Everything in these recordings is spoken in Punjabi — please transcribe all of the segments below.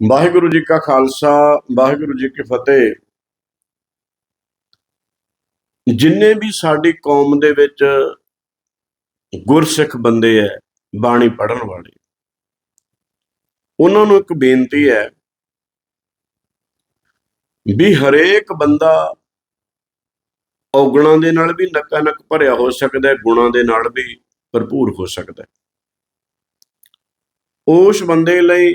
ਵਾਹਿਗੁਰੂ ਜੀ ਕਾ ਖਾਲਸਾ, ਵਾਹਿਗੁਰੂ ਜੀ ਕੀ ਫਤਿਹ। ਜਿੰਨੇ ਵੀ ਸਾਡੀ ਕੌਮ ਦੇ ਵਿੱਚ ਗੁਰਸਿੱਖ ਬੰਦੇ ਐ, ਬਾਣੀ ਪੜਨ ਵਾਲੇ, ਉਹਨਾਂ ਨੂੰ ਇੱਕ ਬੇਨਤੀ ਹੈ ਵੀ ਹਰੇਕ ਬੰਦਾ ਔਗਣਾਂ ਦੇ ਨਾਲ ਵੀ ਨੱਕਾ ਨੱਕ ਭਰਿਆ ਹੋ ਸਕਦਾ ਹੈ ਗੁਣਾਂ ਦੇ ਨਾਲ ਵੀ ਭਰਪੂਰ ਹੋ ਸਕਦਾ। ਹੈ ਉਸ ਬੰਦੇ ਲਈ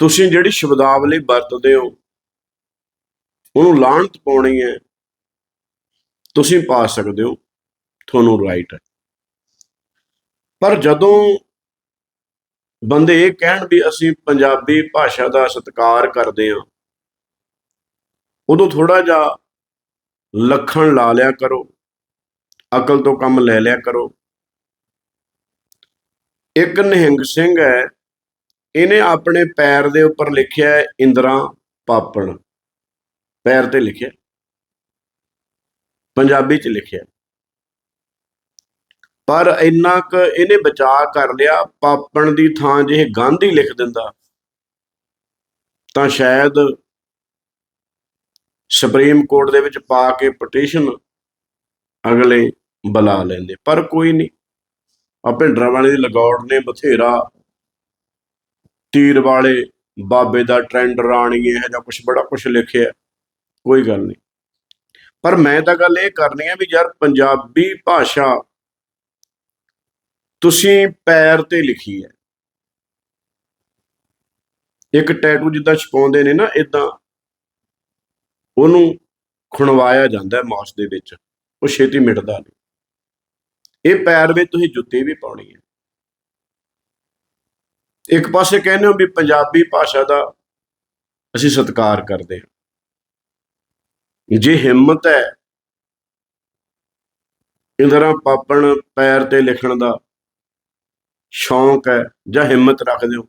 ਤੁਸੀਂ ਜਿਹੜੀ ਸ਼ਬਦਾਵਲੀ ਵਰਤਦੇ ਹੋ, ਉਹਨੂੰ ਲਾਹਣਤ ਪਾਉਣੀ ਹੈ, ਤੁਸੀਂ ਪਾ ਸਕਦੇ ਹੋ, ਤੁਹਾਨੂੰ ਰਾਈਟ ਹੈ। ਪਰ ਜਦੋਂ ਬੰਦੇ ਇਹ ਕਹਿਣ ਵੀ ਅਸੀਂ ਪੰਜਾਬੀ ਭਾਸ਼ਾ ਦਾ ਸਤਿਕਾਰ ਕਰਦੇ ਹਾਂ, ਉਦੋਂ ਥੋੜਾ ਜਿਹਾ ਲੱਖਣ ਲਾ ਲਿਆ ਕਰੋ, ਅਕਲ ਤੋਂ ਕੰਮ ਲੈ ਲਿਆ ਕਰੋ। ਇੱਕ ਨਿਹੰਗ ਸਿੰਘ ਹੈ ਇਹਨੇ ਆਪਣੇ ਪੈਰ ਦੇ ਉੱਪਰ ਲਿਖਿਆ ਇੰਦਰਾ ਪਾਪਣ। ਪੈਰ ਤੇ ਲਿਖਿਆ। ਪੰਜਾਬੀ ਚ ਲਿਖਿਆ। ਪਰ ਇੰਨਾ ਕ ਇਹਨੇ ਬਚਾ ਕਰ ਲਿਆ, ਪਾਪਣ ਦੀ ਥਾਂ ਜੇ ਗਾਂਧੀ ਲਿਖ ਦਿੰਦਾ, ਤਾਂ ਸ਼ਾਇਦ ਸੁਪਰੀਮ ਕੋਰਟ ਦੇ ਵਿੱਚ ਪਾ ਕੇ ਪਟੀਸ਼ਨ ਅਗਲੇ ਬੁਲਾ ਲੈਂਦੇ, ਪਰ ਕੋਈ ਨਹੀਂ। ਆਪੇ ਡਰਾਵਾਲੇ ਦੀ ਲਗੌੜ ਨੇ ਬਥੇਰਾ ਤੀਰ ਵਾਲੇ ਬਾਬੇ ਦਾ ਟ੍ਰੈਂਡ ਰਾਣੀ ਹੈ ਜਾਂ ਕੁਝ ਬੜਾ ਕੁਝ ਲਿਖਿਆ ਕੋਈ ਗੱਲ ਨਹੀਂ। ਪਰ ਮੈਂ ਤਾਂ ਗੱਲ ਇਹ ਕਰਨੀ ਹੈ ਵੀ ਯਾਰ ਪੰਜਾਬੀ ਭਾਸ਼ਾ ਤੁਸੀਂ ਪੈਰ ਤੇ ਲਿਖੀ ਹੈ। ਇੱਕ ਟੈਟੂ ਜਿੱਦਾਂ ਛਪਾਉਂਦੇ ਨੇ ਨਾ ਇਦਾਂ ਉਹਨੂੰ ਖੁਣਵਾਇਆ ਜਾਂਦਾ ਹੈ ਮਾਸ ਦੇ ਵਿੱਚ। ਉਹ ਛੇਤੀ ਮਿਟਦਾ ਨਹੀਂ। ਇਹ ਪੈਰ ਵਿੱਚ ਤੁਸੀਂ ਜੁੱਤੀ ਵੀ ਪਾਉਣੀ ਹੈ। ਇੱਕ ਪਾਸੇ ਕਹਿੰਦੇ ਹੋ ਵੀ ਪੰਜਾਬੀ ਭਾਸ਼ਾ ਦਾ ਅਸੀਂ ਸਤਿਕਾਰ ਕਰਦੇ ਹਾਂ। ਜੇ ਹਿੰਮਤ ਹੈ ਇੰਦਰਾ ਪਾਪਣ ਪੈਰ ਤੇ ਲਿਖਣ ਦਾ ਸ਼ੌਂਕ ਹੈ ਜਾਂ ਹਿੰਮਤ ਰੱਖਦੇ ਹੋ,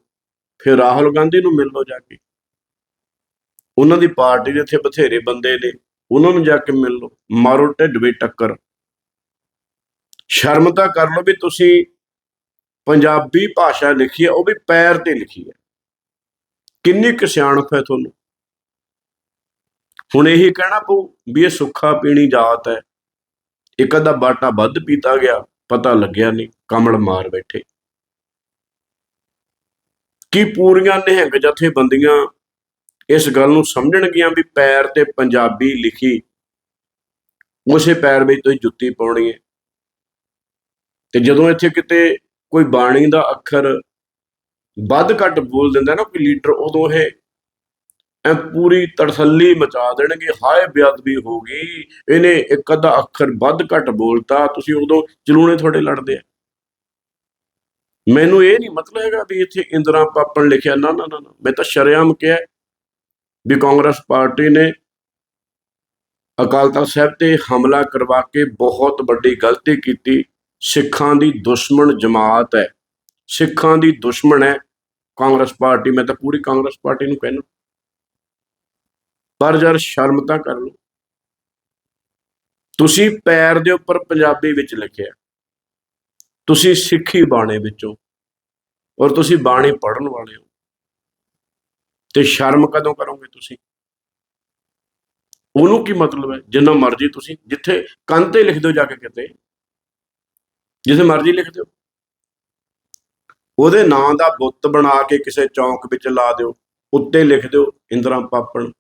ਫਿਰ ਰਾਹੁਲ ਗਾਂਧੀ ਨੂੰ ਮਿਲ ਲਓ ਜਾ ਕੇ। ਉਹਨਾਂ ਦੀ ਪਾਰਟੀ ਦੇ ਇੱਥੇ ਬਥੇਰੇ ਬੰਦੇ ਨੇ, ਉਹਨਾਂ ਨੂੰ ਜਾ ਕੇ ਮਿਲ ਲਓ। ਮਾਰੋ ਢਿੱਡ ਵਿੱਚ ਟੱਕਰ। ਸ਼ਰਮ ਤਾਂ ਕਰ ਲਓ ਵੀ ਤੁਸੀਂ ਪੰਜਾਬੀ ਭਾਸ਼ਾ ਲਿਖੀ ਹੈ, ਉਹ ਵੀ ਪੈਰ ਤੇ ਲਿਖੀ ਹੈ। ਕਿੰਨੀ ਕੁ ਸਿਆਣਪ ਹੈ ਤੁਹਾਨੂੰ? ਹੁਣ ਇਹੀ ਕਹਿਣਾ ਪਊ ਵੀ ਇਹ ਸੁੱਖਾ ਪੀਣੀ ਜਾਤ ਹੈ। ਇੱਕ ਅੱਧਾ ਬਾਟਾ ਵੱਧ ਪੀਤਾ ਗਿਆ, ਪਤਾ ਲੱਗਿਆ ਨਹੀਂ, ਕਮਲ ਮਾਰ ਬੈਠੇ। ਕੀ ਪੂਰੀਆਂ ਨਿਹੰਗ ਜਥੇਬੰਦੀਆਂ ਇਸ ਗੱਲ ਨੂੰ ਸਮਝਣਗੀਆਂ ਵੀ ਪੈਰ ਤੇ ਪੰਜਾਬੀ ਲਿਖੀ, ਉਸੇ ਪੈਰ ਵਿੱਚ ਤੁਸੀਂ ਜੁੱਤੀ ਪਾਉਣੀ ਹੈ? ਤੇ ਜਦੋਂ ਇੱਥੇ ਕਿਤੇ ਕੋਈ ਬਾਣੀ ਦਾ ਅੱਖਰ ਵੱਧ ਘੱਟ ਬੋਲ ਦਿੰਦਾ ਨਾ ਕੋਈ ਲੀਡਰ, ਉਦੋਂ ਇਹ ਐ ਪੂਰੀ ਤੜਸੱਲੀ ਮਚਾ ਦੇਣਗੇ, ਹਾਏ ਬੇਅਦਬੀ ਹੋ ਗਈ, ਇਹਨੇ ਇੱਕ ਅੱਧਾ ਅੱਖਰ ਵੱਧ ਘੱਟ ਬੋਲਤਾ, ਤੁਸੀਂ ਉਦੋਂ ਜਲੂਣੇ ਤੁਹਾਡੇ ਲੜਦੇ ਆ ਮੈਨੂੰ ਇਹ ਨਹੀਂ ਮਤਲਬ ਹੈਗਾ ਵੀ ਇੱਥੇ ਇੰਦਰਾ ਪਾਪਣ ਲਿਖਿਆ, ਨਾ ਨਾ ਨਾ ਨਾ। ਮੈਂ ਤਾਂ ਸ਼ਰੇਆਮ ਕਿਹਾ ਵੀ ਕਾਂਗਰਸ ਪਾਰਟੀ ਨੇ ਅਕਾਲ ਤਖਤ ਸਾਹਿਬ ਤੇ ਹਮਲਾ ਕਰਵਾ ਕੇ ਬਹੁਤ ਵੱਡੀ ਗਲਤੀ ਕੀਤੀ ਸਿੱਖਾਂ ਦੀ ਦੁਸ਼ਮਣ ਜਮਾਤ ਹੈ। ਸਿੱਖਾਂ ਦੀ ਦੁਸ਼ਮਣ ਹੈ ਕਾਂਗਰਸ ਪਾਰਟੀ, ਮੈਂ ਤਾਂ ਪੂਰੀ ਕਾਂਗਰਸ ਪਾਰਟੀ ਨੂੰ ਕਹਿੰਦਾ। ਪਰ ਯਾਰ ਸ਼ਰਮ ਤਾਂ ਕਰ ਲਓ। ਤੁਸੀਂ ਪੈਰ ਦੇ ਉੱਪਰ ਪੰਜਾਬੀ ਵਿੱਚ ਲਿਖਿਆ। ਤੁਸੀਂ ਸਿੱਖੀ ਬਾਣੇ ਵਿੱਚੋਂ ਔਰ ਤੁਸੀਂ ਬਾਣੀ ਪੜਨ ਵਾਲੇ ਹੋ। ਤੇ ਸ਼ਰਮ ਕਦੋਂ ਕਰੋਗੇ ਤੁਸੀਂ? ਉਹਨੂੰ ਕੀ ਮਤਲਬ ਹੈ? ਜਿੰਨਾ ਮਰਜ਼ੀ ਤੁਸੀਂ ਜਿੱਥੇ ਕੰਨ ਤੇ ਲਿਖ ਦਿਓ ਜਾ ਕੇ ਕਿਤੇ। ਜਿੱਥੇ ਮਰਜ਼ੀ ਲਿਖ ਦਿਓ। ਉਹਦੇ ਨਾਂ ਦਾ ਬੁੱਤ ਬਣਾ ਕੇ ਕਿਸੇ ਚੌਂਕ ਵਿੱਚ ਲਾ ਦਿਓ, ਉੱਤੇ ਲਿਖ ਦਿਓ ਇੰਦਰਾ ਪਾਪਣ।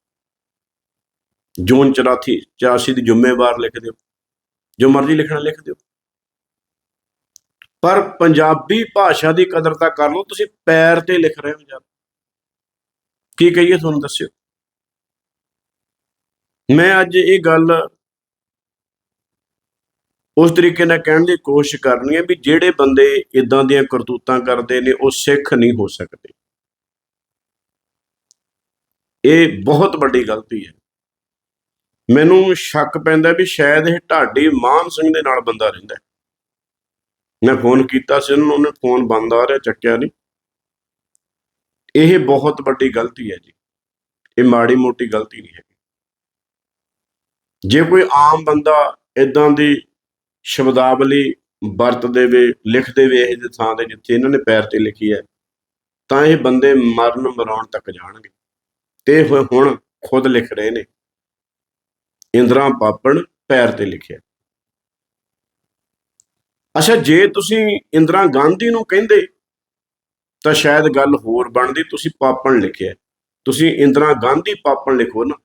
ਜੂਨ 84 84 ਦੀ ਜ਼ਿੰਮੇਵਾਰ ਲਿਖ ਦਿਓ। ਜੋ ਮਰਜ਼ੀ ਲਿਖਣਾ ਲਿਖ ਦਿਓ। ਪਰ ਪੰਜਾਬੀ ਭਾਸ਼ਾ ਦੀ ਕਦਰ ਤਾਂ ਕਰ ਲਓ, ਤੁਸੀਂ ਪੈਰ ਤੇ ਲਿਖ ਰਹੇ ਹੋ ਯਾਰ ਕੀ ਕਹੀਏ, ਤੁਹਾਨੂੰ ਦੱਸਿਓ। ਮੈਂ ਅੱਜ ਇਹ ਗੱਲ ਉਸ ਤਰੀਕੇ ਨਾਲ ਕਹਿਣ ਦੀ ਕੋਸ਼ਿਸ਼ ਕਰਨੀ ਹੈ ਵੀ ਜਿਹੜੇ ਬੰਦੇ ਇਦਾਂ ਦੀਆਂ ਕਰਤੂਤਾਂ ਕਰਦੇ ਨੇ, ਉਹ ਸਿੱਖ ਨਹੀਂ ਹੋ ਸਕਦੇ। ਇਹ ਬਹੁਤ ਵੱਡੀ ਗਲਤੀ ਹੈ। ਮੈਨੂੰ ਸ਼ੱਕ ਪੈਂਦਾ ਵੀ ਸ਼ਾਇਦ ਇਹ ਢਾਡੀ ਮਾਨ ਸਿੰਘ ਦੇ ਨਾਲ ਬੰਦਾ ਰਹਿੰਦਾ ਮੈਂ ਫੋਨ ਕੀਤਾ ਸੀ ਉਹਨੂੰ, ਉਹਨੇ ਫੋਨ ਬੰਦ ਆ ਰਿਹਾ, ਚੱਕਿਆ ਨਹੀਂ। ਇਹ ਬਹੁਤ ਵੱਡੀ ਗਲਤੀ ਹੈ ਜੀ। ਇਹ ਮਾੜੀ ਮੋਟੀ ਗਲਤੀ ਨਹੀਂ ਹੈ ਜੇ ਕੋਈ ਆਮ ਬੰਦਾ ਇਦਾਂ ਦੀ ਸ਼ਬਦਾਵਲੀ ਵਰਤ ਦੇਵੇ ਲਿਖ ਦੇਵੇ ਇਹ ਜਿਹੇ ਥਾਂ ਤੇ ਜਿੱਥੇ ਇਹਨਾਂ ਨੇ ਪੈਰ ਤੇ ਲਿਖੀ ਹੈ, ਤਾਂ ਇਹ ਬੰਦੇ ਮਰਨ ਮਰਾਉਣ ਤੱਕ ਜਾਣਗੇ। ਤੇ ਹੁਣ ਖੁਦ ਲਿਖ ਰਹੇ ਨੇ। ਇੰਦਰਾ ਪਾਪਣ ਪੈਰ ਤੇ ਲਿਖਿਆ। ਅੱਛਾ, ਜੇ ਤੁਸੀਂ ਇੰਦਰਾ ਗਾਂਧੀ ਨੂੰ ਕਹਿੰਦੇ, ਤਾਂ ਸ਼ਾਇਦ ਗੱਲ ਹੋਰ ਬਣਦੀ, ਤੁਸੀਂ ਪਾਪਣ ਲਿਖਿਆ। ਤੁਸੀਂ ਇੰਦਰਾ ਗਾਂਧੀ ਪਾਪਣ ਲਿਖੋ ਨਾ।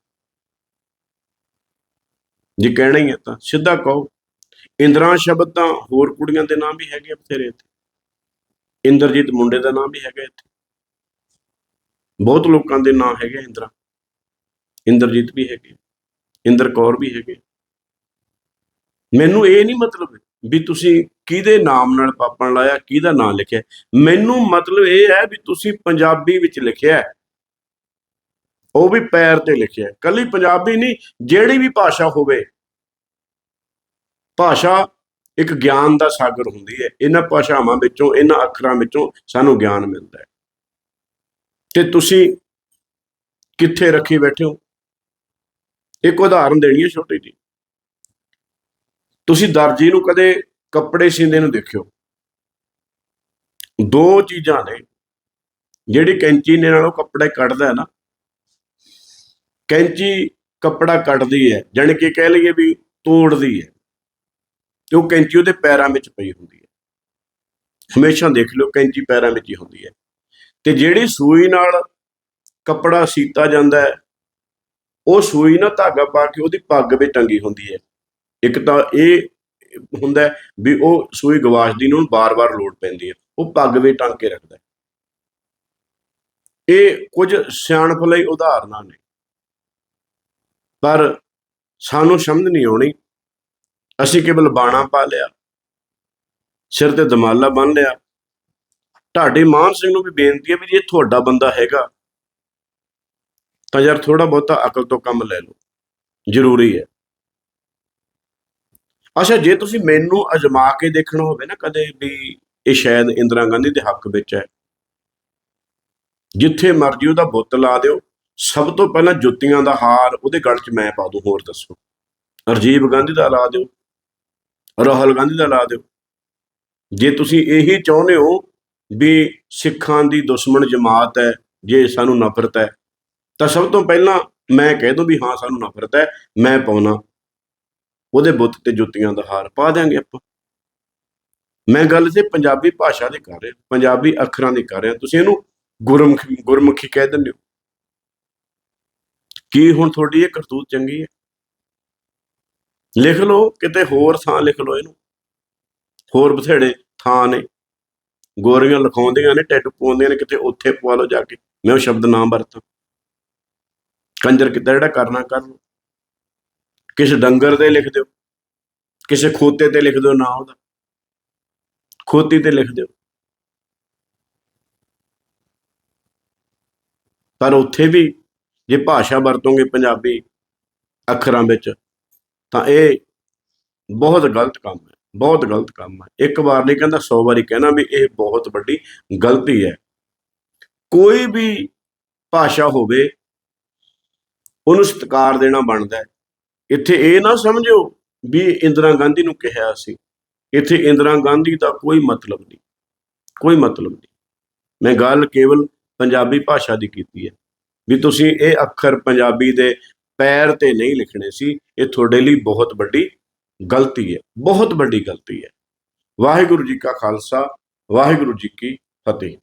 ਜੇ ਕਹਿਣਾ ਹੀ ਹੈ ਤਾਂ ਸਿੱਧਾ ਕਹੋ। ਇੰਦਰਾ ਸ਼ਬਦ ਤਾਂ ਹੋਰ ਕੁੜੀਆਂ ਦੇ ਨਾਮ ਵੀ ਹੈਗੇ ਆ ਬਥੇਰੇ ਇੱਥੇ। ਇੰਦਰਜੀਤ ਮੁੰਡੇ ਦਾ ਨਾਮ ਵੀ ਹੈਗਾ ਇੱਥੇ। ਬਹੁਤ ਲੋਕਾਂ ਦੇ ਨਾਮ ਹੈਗੇ ਆ ਇੰਦਰਾ। ਇੰਦਰਜੀਤ ਵੀ ਹੈਗੇ ਇੰਦਰ ਕੌਰ ਵੀ ਹੈਗੇ ਮੈਨੂੰ ਇਹ ਨਹੀਂ ਮਤਲਬ ਵੀ ਤੁਸੀਂ ਕਿਹਦੇ ਨਾਮ ਨਾਲ ਪਾਪਣ ਲਾਇਆ, ਕਿਹਦਾ ਨਾਮ ਲਿਖਿਆ। ਮੈਨੂੰ ਮਤਲਬ ਇਹ ਹੈ ਵੀ ਤੁਸੀਂ ਪੰਜਾਬੀ ਵਿੱਚ ਲਿਖਿਆ ਉਹ ਵੀ ਪੈਰ ਤੇ ਲਿਖਿਆ ਹੈ। ਕੱਲੀ ਪੰਜਾਬੀ ਨਹੀਂ, ਜਿਹੜੀ ਵੀ ਭਾਸ਼ਾ ਹੋਵੇ। ਭਾਸ਼ਾ ਇੱਕ ਗਿਆਨ ਦਾ ਸਾਗਰ ਹੁੰਦੀ ਹੈ। ਇਹਨਾਂ ਭਾਸ਼ਾਵਾਂ ਵਿੱਚੋਂ, ਇਹਨਾਂ ਅੱਖਰਾਂ ਵਿੱਚੋਂ ਸਾਨੂੰ ਗਿਆਨ ਮਿਲਦਾ ਹੈ। ਤੇ ਤੁਸੀਂ ਕਿੱਥੇ ਰੱਖੀ ਬੈਠੇ ਹੋ? ਇੱਕ ਉਦਾਹਰਨ ਦੇਣੀ ਹੈ ਛੋਟੀ ਜੀ ਤੁਸੀਂ ਦਰਜੀ ਨੂੰ ਕਦੇ ਕੱਪੜੇ ਸੀਂਦੇ ਨੂੰ ਦੇਖਿਓ। ਦੋ ਚੀਜ਼ਾਂ ਨੇ, ਜਿਹੜੀ ਕੈਂਚੀ ਨੇ ਨਾਲੋਂ ਕੱਪੜੇ ਕੱਢਦਾ ਹੈ ਨਾ। ਕੈਂਚੀ ਕੱਪੜਾ ਕੱਟਦੀ ਹੈ, ਜਾਣੀ ਕਿ ਕਹਿ ਲਈਏ ਵੀ ਤੋੜਦੀ ਹੈ। ਤੇ ਉਹ ਕੈਂਚੀ ਉਹਦੇ ਪੈਰਾਂ ਵਿੱਚ ਪਈ ਹੁੰਦੀ ਹੈ। ਹਮੇਸ਼ਾ ਦੇਖ ਲਿਓ, ਕੈਂਚੀ ਪੈਰਾਂ ਵਿੱਚ ਹੀ ਹੁੰਦੀ ਹੈ। ਤੇ ਜਿਹੜੀ ਸੂਈ ਨਾਲ ਕੱਪੜਾ ਸੀਤਾ ਜਾਂਦਾ ਹੈ, ਉਹ ਸੂਈ ਨਾਲ ਧਾਗਾ ਪਾ ਕੇ ਉਹਦੀ ਪੱਗ ਵਿੱਚ ਟੰਗੀ ਹੁੰਦੀ ਹੈ। ਇੱਕ ਤਾਂ ਇਹ ਹੁੰਦਾ ਵੀ ਉਹ ਸੂਈ ਗਵਾਚਦੀ ਨੂੰ ਬਾਰ-ਬਾਰ ਲੋੜ ਪੈਂਦੀ ਹੈ, ਉਹ ਪੱਗ ਵਿੱਚ ਟੰਗ ਕੇ ਰੱਖਦਾ ਇਹ ਕੁਝ ਸਿਆਣਪ ਲਈ ਉਦਾਹਰਨਾਂ ਨੇ, ਪਰ ਸਾਨੂੰ ਸਮਝ ਨਹੀਂ ਆਉਣੀ ਅਸੀਂ ਕੇਵਲ ਬਾਣਾ ਪਾ ਲਿਆ, ਸਿਰ ਤੇ ਦਮਾਲਾ ਬੰਨ ਲਿਆ। ਢਾਡੇ ਮਾਨ ਸਿੰਘ ਨੂੰ ਵੀ ਬੇਨਤੀ ਹੈ ਵੀ ਜੇ ਤੁਹਾਡਾ ਬੰਦਾ ਹੈਗਾ, ਤਾਂ ਯਾਰ ਥੋੜਾ ਬਹੁਤਾ ਅਕਲ ਤੋਂ ਕੰਮ ਲੈ ਲਓ। ਜ਼ਰੂਰੀ ਹੈ। ਅੱਛਾ, ਜੇ ਤੁਸੀਂ ਮੈਨੂੰ ਅਜਮਾ ਕੇ ਦੇਖਣਾ ਹੋਵੇ ਨਾ ਕਦੇ ਵੀ, ਇਹ ਸ਼ਾਇਦ ਇੰਦਰਾ ਗਾਂਧੀ ਦੇ ਹੱਕ ਵਿੱਚ ਹੈ। ਜਿੱਥੇ ਮਰਜ਼ੀ ਉਹਦਾ ਬੁੱਤ ਲਾ ਦਿਓ। ਸਭ ਤੋਂ ਪਹਿਲਾਂ ਜੁੱਤੀਆਂ ਦਾ ਹਾਰ ਉਹਦੇ ਗਲ 'ਚ ਮੈਂ ਪਾ ਦੂੰ, ਹੋਰ ਦੱਸੋ। ਰਾਜੀਵ ਗਾਂਧੀ ਦਾ ਲਾ ਦਿਓ। ਰਾਹੁਲ ਗਾਂਧੀ ਦਾ ਲਾ ਦਿਓ। ਜੇ ਤੁਸੀਂ ਇਹੀ ਚਾਹੁੰਦੇ ਹੋ ਵੀ ਸਿੱਖਾਂ ਦੀ ਦੁਸ਼ਮਣ ਜਮਾਤ ਹੈ, ਜੇ ਸਾਨੂੰ ਨਫ਼ਰਤ ਹੈ, ਤਾਂ ਸਭ ਤੋਂ ਪਹਿਲਾਂ ਮੈਂ ਕਹਿ ਦੋ ਵੀ ਹਾਂ, ਸਾਨੂੰ ਨਫ਼ਰਤ ਹੈ, ਮੈਂ ਪਾਉਣਾ। ਉਹਦੇ ਬੁੱਤ ਤੇ ਜੁੱਤੀਆਂ ਦਾ ਹਾਰ ਪਾ ਦਿਆਂਗੇ ਆਪਾਂ। ਮੈਂ ਗੱਲ ਤੇ ਪੰਜਾਬੀ ਭਾਸ਼ਾ ਦੇ ਕਰ ਰਿਹਾ, ਪੰਜਾਬੀ ਅੱਖਰਾਂ ਦੇ ਕਰ ਰਿਹਾ। ਤੁਸੀਂ ਇਹਨੂੰ ਗੁਰਮੁਖੀ ਗੁਰਮੁਖੀ ਕਹਿ ਦਿੰਦੇ ਹੋ। ਕੀ ਹੁਣ ਤੁਹਾਡੀ ਇਹ ਕਰਤੂਤ ਚੰਗੀ ਹੈ? ਲਿਖ ਲਓ, ਕਿਤੇ ਹੋਰ ਥਾਂ ਲਿਖ ਲਓ ਇਹਨੂੰ। ਹੋਰ ਬਥੇੜੇ ਥਾਂ ਨੇ। ਗੋਰੀਆਂ ਲਿਖਾਉਂਦੀਆਂ ਨੇ ਟੈਟੂ ਪਾਉਂਦੀਆਂ ਨੇ, ਕਿਤੇ ਉੱਥੇ ਪਵਾ ਲਓ ਜਾ ਕੇ। ਮੈਂ ਉਹ ਸ਼ਬਦ ਨਾ ਵਰਤਾਂ। ਕੰਜਰ ਕਿੱਦਾਂ, ਜਿਹੜਾ ਕਰਨਾ ਕਰ ਲਓ। ਕਿਸੇ ਡੰਗਰ ਤੇ ਲਿਖ ਦਿਓ। ਕਿਸੇ ਖੋਤੇ ਤੇ ਲਿਖ ਦਿਓ ਨਾ ਉਹਦਾ। ਖੋਤੀ ਤੇ ਲਿਖ ਦਿਓ। ਪਰ ਉੱਥੇ ਵੀ ਜੇ ਭਾਸ਼ਾ ਵਰਤੋਂਗੇ ਪੰਜਾਬੀ ਅੱਖਰਾਂ ਵਿੱਚ ਤਾਂ ਇਹ ਬਹੁਤ ਗਲਤ ਕੰਮ ਹੈ, ਬਹੁਤ ਗਲਤ ਕੰਮ ਹੈ। ਇੱਕ ਵਾਰ ਨਹੀਂ ਕਹਿੰਦਾ 100 ਵਾਰੀ ਕਹਿਣਾ ਵੀ ਇਹ ਬਹੁਤ ਵੱਡੀ ਗਲਤੀ ਹੈ। ਕੋਈ ਵੀ ਭਾਸ਼ਾ ਹੋਵੇ, ਉਹਨੂੰ ਸਤਿਕਾਰ ਦੇਣਾ ਬਣਦਾ ਹੈ। ਇੱਥੇ ਇਹ ਨਾ ਸਮਝੋ ਵੀ ਇੰਦਰਾ ਗਾਂਧੀ ਨੂੰ ਕਿਹਾ ਸੀ। ਇੱਥੇ ਇੰਦਰਾ ਗਾਂਧੀ ਦਾ ਕੋਈ ਮਤਲਬ ਨਹੀਂ, ਕੋਈ ਮਤਲਬ ਨਹੀਂ। ਮੈਂ ਗੱਲ ਕੇਵਲ ਪੰਜਾਬੀ ਭਾਸ਼ਾ ਦੀ ਕੀਤੀ ਹੈ। ਵੀ ਤੁਸੀਂ ਇਹ ਅੱਖਰ ਪੰਜਾਬੀ ਦੇ ਪੈਰ ਤੇ ਨਹੀਂ ਲਿਖਣੇ ਸੀ, ਇਹ ਤੁਹਾਡੇ ਲਈ ਬਹੁਤ ਵੱਡੀ ਗਲਤੀ ਹੈ, ਬਹੁਤ ਵੱਡੀ ਗਲਤੀ ਹੈ। ਵਾਹਿਗੁਰੂ ਜੀ ਕਾ ਖਾਲਸਾ, ਵਾਹਿਗੁਰੂ ਜੀ ਕੀ ਫਤਿਹ।